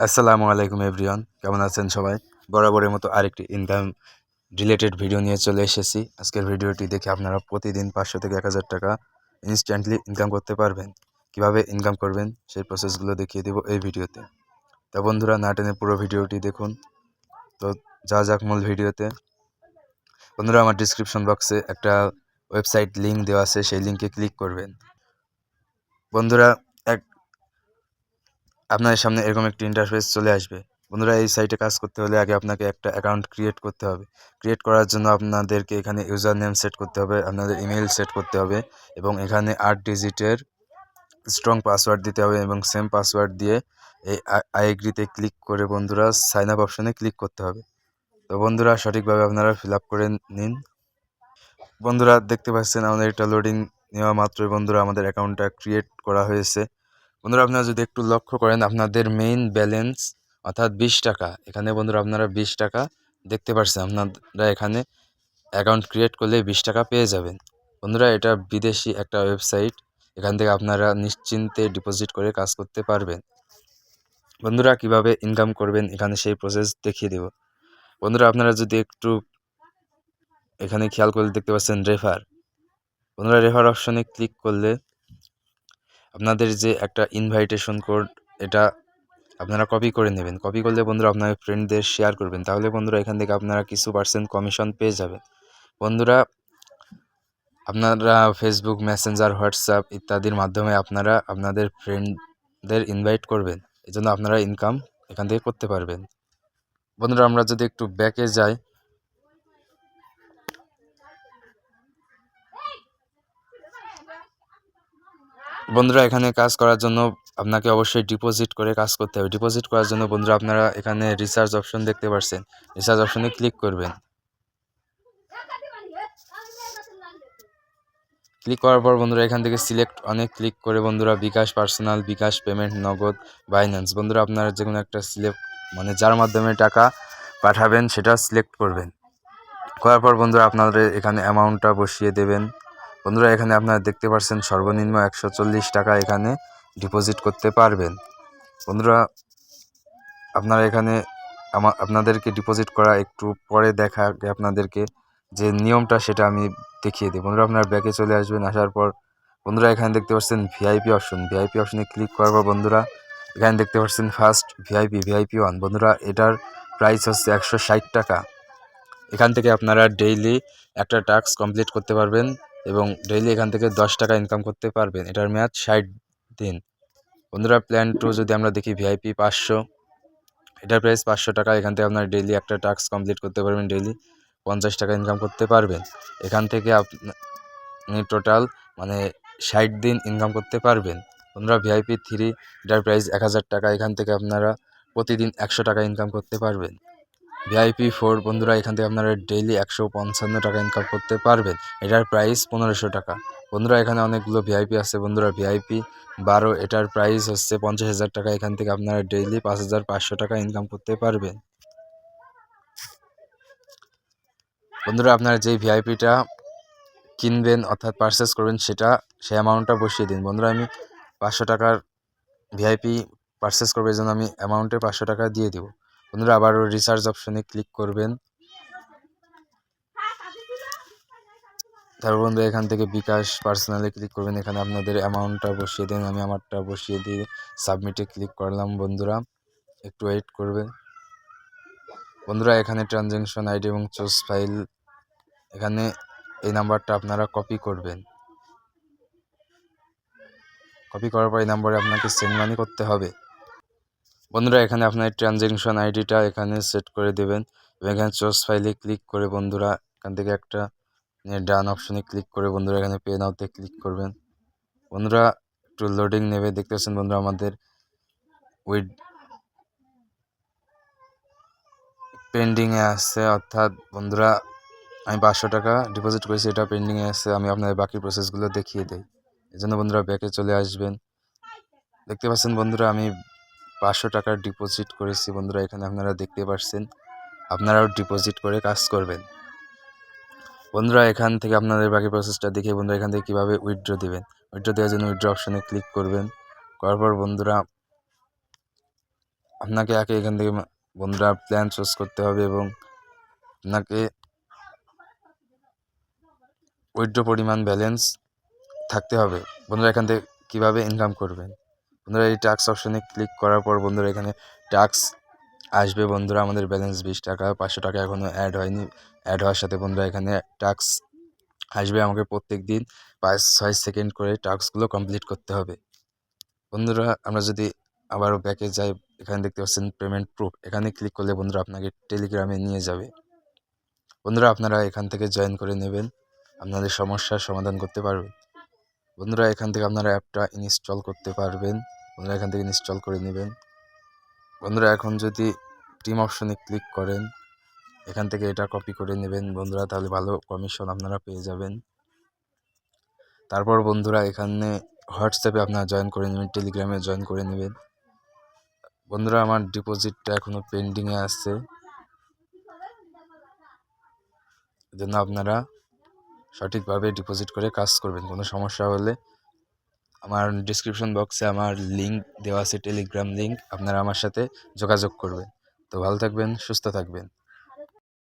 আসসালামু আলাইকুম এভরিওয়ান, কেমন আছেন সবাই? বরাবরের মতো আরেকটি ইনকাম রিলেটেড ভিডিও নিয়ে চলে এসেছি। আজকের ভিডিওটি দেখে আপনারা প্রতিদিন পাঁচশো থেকে এক হাজার টাকা ইনস্ট্যান্টলি ইনকাম করতে পারবেন। কীভাবে ইনকাম করবেন, সেই প্রসেসগুলো দেখিয়ে দেবো এই ভিডিওতে তা বন্ধুরা, না টেনে পুরো ভিডিওটি দেখুন। তো যা যাক মূল ভিডিওতে বন্ধুরা, আমার ডিসক্রিপশন বক্সে একটা ওয়েবসাইট লিঙ্ক দেওয়া আছে, সেই লিঙ্কে ক্লিক করবেন। বন্ধুরা আপনাদের সামনে এরকম একটি ইন্টারফেস চলে আসবে। বন্ধুরা, এই সাইটে কাজ করতে হলে আগে আপনাকে একটা অ্যাকাউন্ট ক্রিয়েট করতে হবে। ক্রিয়েট করার জন্য আপনাদেরকে এখানে ইউজার নেম সেট করতে হবে, আপনাদের ইমেল সেট করতে হবে এবং এখানে আট ডিজিটের স্ট্রং পাসওয়ার্ড দিতে হবে এবং সেম পাসওয়ার্ড দিয়ে এই আই এগ্রিতে ক্লিক করে বন্ধুরা সাইন আপ অপশনে ক্লিক করতে হবে। তো বন্ধুরা, সঠিকভাবে আপনারা ফিল আপ করে নিন। বন্ধুরা, দেখতে পাচ্ছেন আমাদের এটা লোডিং নেওয়া মাত্রই বন্ধুরা আমাদের অ্যাকাউন্টটা ক্রিয়েট করা হয়েছে। বন্ধুরা, আপনারা যদি একটু লক্ষ্য করেন, আপনাদের মেইন ব্যালেন্স অর্থাৎ বিশ টাকা। এখানে বন্ধুরা, আপনারা বিশ টাকা দেখতে পাচ্ছেন আপনারা এখানে অ্যাকাউন্ট ক্রিয়েট করলে বিশ টাকা পেয়ে যাবেন। বন্ধুরা, এটা বিদেশি একটা ওয়েবসাইট এখান থেকে আপনারা নিশ্চিন্তে ডিপোজিট করে কাজ করতে পারবেন। বন্ধুরা, কীভাবে ইনকাম করবেন, এখানে সেই প্রসেস দেখিয়ে দেব। বন্ধুরা, আপনারা যদি একটু এখানে খেয়াল করলে দেখতে পাচ্ছেন রেফার বন্ধুরা রেফার অপশনে ক্লিক করলে আপনাদের যে একটা ইনভাইটেশন কোড এটা আপনারা কপি করে নেবেন। কপি করলে বন্ধুরা আপনার ফ্রেন্ডদের শেয়ার করবেন। তাহলে বন্ধুরা এখান থেকে আপনারা কিছু পার্সেন্ট কমিশন পেয়ে যাবেন। বন্ধুরা, আপনারা ফেসবুক মেসেঞ্জার হোয়াটসঅ্যাপ ইত্যাদির মাধ্যমে আপনারা আপনাদের ফ্রেন্ডদের ইনভাইট করবেন। এই জন্য আপনারা ইনকাম এখান থেকে করতে পারবেন। বন্ধুরা, আমরা যদি একটু ব্যাকে যাই বন্ধুরা, এখানে কাজ করার জন্য আপনাকে অবশ্যই ডিপোজিট করে কাজ করতে হবে। ডিপোজিট করার জন্য বন্ধুরা, আপনারা এখানে রিচার্জ অপশন দেখতে পাচ্ছেন রিচার্জ অপশনে ক্লিক করবেন। ক্লিক করার পর বন্ধুরা, এখান থেকে সিলেক্ট অনেক ক্লিক করে বন্ধুরা, bKash personal bKash payment Nagad Binance বন্ধুরা, আপনারা যে কোনো একটা সিলেক্ট মানে যার মাধ্যমে টাকা পাঠাবেন, সেটা সিলেক্ট করবেন। করার পর বন্ধুরা, আপনাদের এখানে অ্যামাউন্টটা বসিয়ে দেবেন। বন্ধুরা, এখানে আপনারা দেখতে পাচ্ছেন সর্বনিম্ন একশো চল্লিশ টাকা এখানে ডিপোজিট করতে পারবেন। বন্ধুরা, আপনারা এখানে আপনাদেরকে ডিপোজিট করা একটু পরে দেখা আপনাদেরকে যে নিয়মটা সেটা আমি দেখিয়ে দিই বন্ধুরা, আপনার ব্যাগে চলে আসবেন, আসার পর বন্ধুরা, এখানে দেখতে পাচ্ছেন ভিআইপি অপশন ভিআইপি অপশনে ক্লিক করার পর বন্ধুরা, এখানে দেখতে পাচ্ছেন ফার্স্ট ভিআইপি ভিআইপি ওয়ান বন্ধুরা, এটার প্রাইস হচ্ছে একশো ষাট টাকা। এখান থেকে আপনারা ডেইলি একটা টাস্ক কমপ্লিট করতে পারবেন। এবং ডেইলি এখান থেকে দশ টাকা ইনকাম করতে পারবেন। এটার মেয়াদ ষাট দিন। বন্ধুরা প্ল্যান টু যদি আমরা দেখি ভিআইপি পাঁচশো। এটার প্রাইস পাঁচশো টাকা। এখান থেকে আপনার ডেইলি একটা টাস্ক কমপ্লিট করতে পারবেন ডেইলি পঞ্চাশ টাকা ইনকাম করতে পারবেন। এখান থেকে আপনি টোটাল মানে ষাট দিন ইনকাম করতে পারবেন। বন্ধুরা ভিআইপি থ্রি এটার প্রাইস এক হাজার টাকা। এখান থেকে আপনারা প্রতিদিন একশো টাকা ইনকাম করতে পারবেন। ভিআইপি ফোর বন্ধুরা, এখান থেকে আপনারা ডেইলি একশো পঞ্চান্ন টাকা ইনকাম করতে পারবেন। এটার প্রাইস পনেরোশো টাকা। বন্ধুরা, এখানে অনেকগুলো ভিআইপি আছে। বন্ধুরা ভিআইপি বারো, এটার প্রাইস হচ্ছে পঞ্চাশ হাজার টাকা। এখান থেকে আপনারা ডেইলি পাঁচ হাজার পাঁচশো টাকা ইনকাম করতে পারবেন। বন্ধুরা, আপনারা যেই ভিআইপিটা কিনবেন অর্থাৎ পারচেস করবেন, সেটা, সেই অ্যামাউন্টটা বসিয়ে দিন। বন্ধুরা, আমি পাঁচশো টাকার ভিআইপি পারচেস করব, এই জন্য আমি অ্যামাউন্টে পাঁচশো টাকা দিয়ে দেবো। বন্ধুরা আবারও রিচার্জ অপশনে ক্লিক করবেন। তারপর বন্ধু এখান থেকে বিকাশ পার্সোনালি ক্লিক করবেন। এখানে আপনাদের অ্যামাউন্টটা বসিয়ে দেন, আমি আমারটা বসিয়ে দিয়ে সাবমিটে ক্লিক করলাম বন্ধুরা। একটু ওয়েট করবেন। বন্ধুরা এখানে ট্রানজ্যাকশন আইডি এবং চুজ ফাইল এখানে এই নাম্বারটা আপনারা কপি করবেন। কপি করার পর এই নাম্বারে আপনাকে সেন্ড মানি করতে হবে। বন্ধুরা, এখানে আপনার ট্রানজ্যাকশন আইডিটা এখানে সেট করে দেবেন। এবং এখানে চোস ফাইলে ক্লিক করে বন্ধুরা, এখান থেকে একটা ডান অপশনে ক্লিক করে বন্ধুরা, এখানে পে নাওতে ক্লিক করবেন। বন্ধুরা, একটু লোডিং নেবে দেখতে পাচ্ছেন বন্ধুরা, আমাদের উইড পেন্ডিংয়ে আছে, অর্থাৎ বন্ধুরা, আমি পাঁচশো টাকা ডিপোজিট করেছি, এটা পেন্ডিংয়ে আছে, আমি আপনাদের বাকি প্রসেসগুলো দেখিয়ে দিই। এই জন্য বন্ধুরা ব্যাকে চলে আসবেন। দেখতে পাচ্ছেন বন্ধুরা, আমি পাঁচশো টাকার ডিপোজিট করেছি। বন্ধুরা, এখানে আপনারা দেখতে পাচ্ছেন আপনারাও ডিপোজিট করে কাজ করবেন। বন্ধুরা, এখান থেকে আপনাদের বাকি প্রসেসটা দেখে বন্ধুরা, এখান থেকে কীভাবে উইথড্র দেবেন? উইথড্র দেওয়ার জন্য উইথড্র অপশানে ক্লিক করবেন। করার পর বন্ধুরা, আপনাকে আগে এখান থেকে বন্ধুরা প্ল্যান চুজ করতে হবে এবং আপনাকে উইথড্র পরিমাণ ব্যালেন্স থাকতে হবে। বন্ধুরা, এখান থেকে কীভাবে ইনকাম করবেন? বন্ধুরা, এই টাক্স অপশনে ক্লিক করার পর বন্ধুরা, এখানে টাক্স আসবে বন্ধুরা, আমাদের ব্যালেন্স বিশ টাকা, পাঁচশো টাকা এখনও অ্যাড হয়নি। অ্যাড হওয়ার সাথে বন্ধুরা, এখানে টাক্স আসবে আমাকে প্রত্যেক দিন পাঁচ, ছয় সেকেন্ড করে টাস্কগুলো কমপ্লিট করতে হবে। বন্ধুরা, আমরা যদি আবারও ব্যাকে যাই, এখানে দেখতে পাচ্ছেন পেমেন্ট প্রুফ এখানে ক্লিক করলে বন্ধুরা আপনাকে টেলিগ্রামে নিয়ে যাবে। বন্ধুরা, আপনারা এখান থেকে জয়েন করে নেবেন। আপনাদের সমস্যার সমাধান করতে পারবেন। বন্ধুরা, এখান থেকে আপনারা অ্যাপটা ইনস্টল করতে পারবেন। বন্ধুরা এখান থেকে ইনস্টল করে নেবেন। বন্ধুরা, এখন যদি টিম অপশনে ক্লিক করেন, এখান থেকে এটা কপি করে নেবেন। বন্ধুরা, তাহলে ভালো কমিশন আপনারা পেয়ে যাবেন। তারপর বন্ধুরা, এখানে হোয়াটসঅ্যাপে আপনারা জয়েন করে নেবেন টেলিগ্রামে জয়েন করে নেবেন। বন্ধুরা, আমার ডিপোজিটটা এখনও পেন্ডিংয়ে আছে। জন্য আপনারা সঠিকভাবে ডিপোজিট করে কাজ করবেন, কোনো সমস্যা হলে আমার ডিসক্রিপশন বক্সে আমার লিঙ্ক দেওয়া আছে টেলিগ্রাম লিঙ্ক আপনারা আমার সাথে যোগাযোগ করবেন। তো ভালো থাকবেন, সুস্থ থাকবেন।